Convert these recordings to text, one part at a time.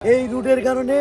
এই রুটের কারণে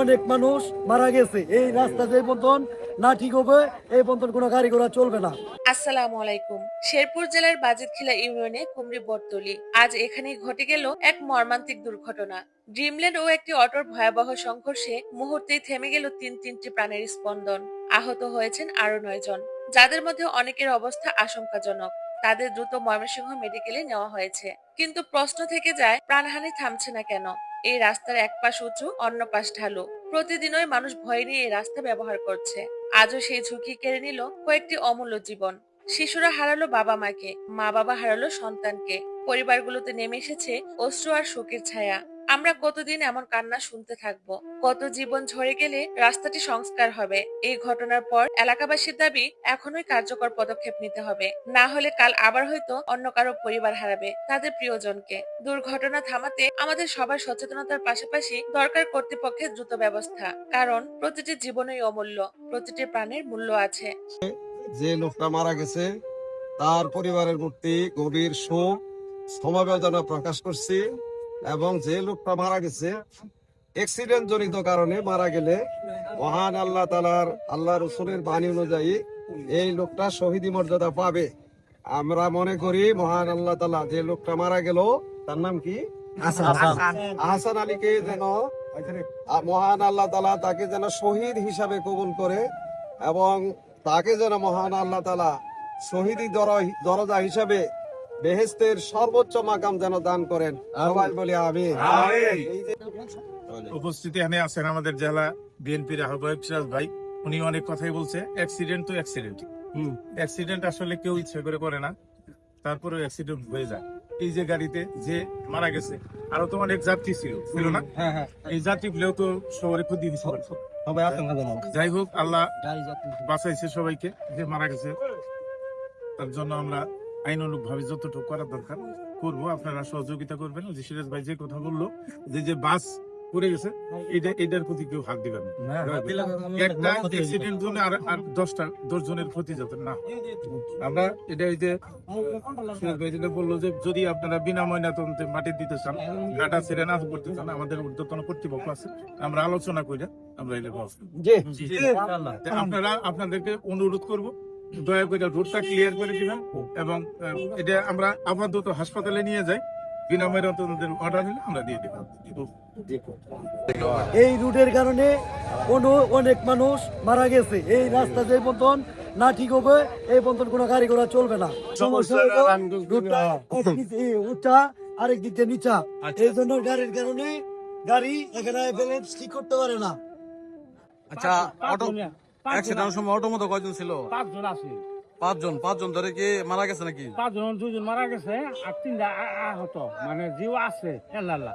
অনেক মানুষ মারা গেছে। এই রাস্তা যে বন্ধন না ঠিক হবে, এই বন্ধন কোনো গাড়ি ঘোড়া চলবে না। আসসালামু আলাইকুম। শেরপুর জেলার বাজিতখিলা ইউনিয়নে কুমরি বটতলি। আজ এখানে ঘটে গেল এক মর্মান্তিক দুর্ঘটনা। ড্রিমল্যান্ড ও একটি অটোর ভয়াবহ সংঘর্ষে মুহূর্তেই থেমে গেল তিন তিনটি প্রাণের স্পন্দন। আহত হয়েছেন আরও নয় জন। যাদের মধ্যে অনেকের অবস্থা আশঙ্কাজনক। তাদের দ্রুত ময়মনসিংহ মেডিকেলে নেওয়া হয়েছে। কিন্তু প্রশ্ন থেকে যায়, প্রাণহানি থামছে না কেন? এই রাস্তার এক পাশ উঁচু, অন্য পাশ ঢালু। প্রতিদিনই মানুষ ভয় নিয়ে এই রাস্তা ব্যবহার করছে। আজও সেই ঝুঁকি কেড়ে নিল কয়েকটি অমূল্য জীবন। শিশুরা হারালো বাবা মাকে মা বাবা হারালো সন্তানকে। পরিবারগুলোতে নেমে এসেছে অশ্রু আর শোকের ছায়া। আমরা কতদিন এমন কান্না শুনতে থাকব? কত জীবন ঝরে গেলে রাস্তাটি সংস্কার হবে? এই ঘটনার পর এলাকাবাসীর দাবি, এখনোই কার্যকর পদক্ষেপ নিতে হবে। না হলে কাল আবার হয়তো অন্য কারও পরিবার হারাবে, তাদের প্রিয়জনকে। দুর্ঘটনা থামাতে আমাদের সবার সচেতনতার পাশাপাশি দরকার কর্তৃপক্ষের দ্রুত ব্যবস্থা। কারণ প্রতিটি জীবনই অমূল্য, প্রতিটি প্রাণের মূল্য আছে। যে লোকটা মারা গেছে, তার পরিবারের প্রতি গভীর শোক, সমবেদনা প্রকাশ করছি। এবং যে লোকটা মারা গেছে অ্যাক্সিডেন্ট জনিত কারণে মারা গেলে মহান আল্লাহ তালার আল্লাহ রসুলের বাণী অনুযায়ী এই লোকটা শহীদি মর্যাদা পাবে। আমরা মনে করি মহান আল্লাহ তালা যে লোকটা মারা গেল তার নাম কি? আহসান আলীকে যেন মহান আল্লাহ তালা তাকে যেন শহীদ হিসাবে কবুল করে এবং তাকে যেন মহান আল্লাহ তালা শহীদি দর- দরজা হিসাবে বেহেস্তের সর্বোচ্চ মাকাম যেন দান করেন। সবাই বলি আমি উপস্থিতি এখানে আছেন আমাদের জেলা বিএনপির আহ্বায়ক সিরাজ ভাই। উনি অনেক কথাই বলছে অ্যাক্সিডেন্ট তো অ্যাক্সিডেন্ট অ্যাক্সিডেন্ট আসলে কেউ ইচ্ছে করে করে না তারপরে অ্যাক্সিডেন্ট হয়ে যায়। এই যে গাড়িতে যে মারা গেছে আরও তো অনেক যাত্রী ছিল ছিল না? এই যাত্রী গুলোও তো শহরে ক্ষতি হয়েছে। যাই হোক আল্লাহ বাঁচাইছে সবাইকে যে মারা গেছে তার জন্য আমরা আইনানুগ ভাবে যতটুকু করার দরকার করব। আপনারা সহযোগিতা করবেন যে সিরাজ ভাই যে কথা বলল যে যে বাস পড়ে গেছে এটা এটার প্রতি কেউ হাত দিবেন একটা অ্যাক্সিডেন্ট জন্য আর আর দশটা দশ জনের ক্ষতি যাতে না আমরা এটা এই যে সিরাজ ভাই যেটা বলল যে যদি আপনারা বিনা ময়নাতন্ত্রে মাটি দিতে চান গাটা ছেড়ে না করতে চান আমাদের ঊর্ধ্বতন কর্তৃপক্ষ আছে আমরা আলোচনা করে আমরা এটা আপনারা আপনাদেরকে অনুরোধ করব দয়া করে রোডটা ক্লিয়ার করে দিবেন এবং এটা আমরা আপাতত হাসপাতালে নিয়ে যাই। বিনাময়ের অন্তদের অর্ডার হলে আমরা দিয়ে দেবো। এই রুটের কারণে কোনো অনেক মানুষ মারা গেছে। এই রাস্তা যে বন্ধন না ঠিক হবে এই বন্ধন কোনো গাড়ি ঘোড়া চলবে না। রুটটা নিচে উঁচা আরেক দিক নিচা। এই জন্য গাড়ির কারণে গাড়ি এখানে ব্যালেন্স ঠিক করতে পারে না। আচ্ছা অটো অ্যাক্সিডেন্টের সময় অটো মতো কয়জন ছিল? পাঁচজন আছে। পাঁচজন পাঁচজন ধরে কি মারা গেছে নাকি? পাঁচজন দুজন মারা গেছে আর তিনটা আহত। মানে জিও আছে আল্লাহ আল্লাহ